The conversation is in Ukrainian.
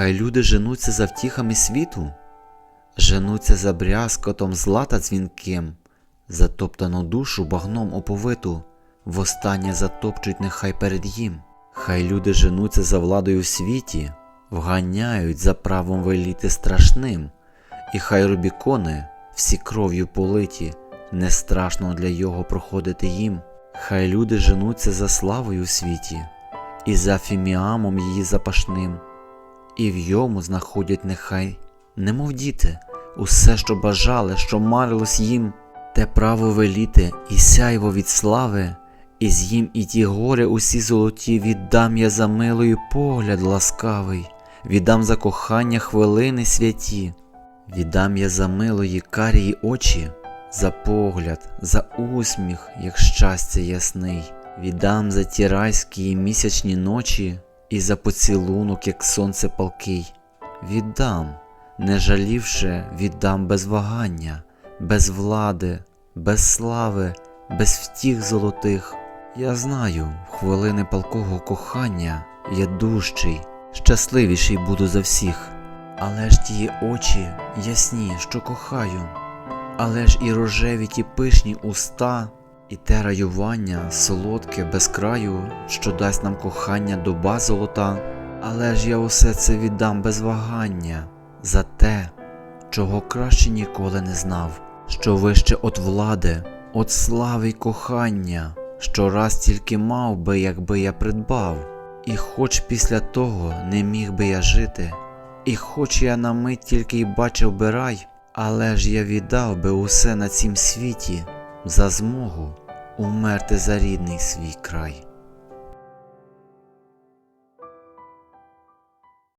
Хай люди женуться за втіхами світу, женуться за брязкотом злата дзвінким, затоптану душу багном оповиту, востаннє затопчуть нехай перед їм. Хай люди женуться за владою в світі, вганяють за правом веліти страшним, і хай рубікони, всі кров'ю политі, не страшно для його проходити їм. Хай люди женуться за славою в світі, і за фіміамом її запашним, і в йому знаходять нехай, немов діти, усе, що бажали, що марилось їм, те право веліти, і сяйво від слави, і з'їм і ті гори усі золоті, віддам я за милою погляд ласкавий, віддам за кохання хвилини святі, віддам я за милої карії очі, за погляд, за усміх, як щастя ясний, віддам за ті райські місячні ночі, і за поцілунок, як сонце палкий, віддам, не жалівши, віддам без вагання, без влади, без слави, без втіх золотих. Я знаю, в хвилини палкого кохання я дужчий, щасливіший буду за всіх. Але ж ті очі ясні, що кохаю, але ж і рожеві ті пишні уста, і те раювання солодке без краю, що дасть нам кохання доба золота, але ж я усе це віддам без вагання за те, чого краще ніколи не знав, що вище от влади, от слави й кохання, що раз тільки мав би, якби я придбав, і хоч після того не міг би я жити, і хоч я на мить тільки й бачив би рай, але ж я віддав би усе на цім світі за змогу умерти за рідний свій край.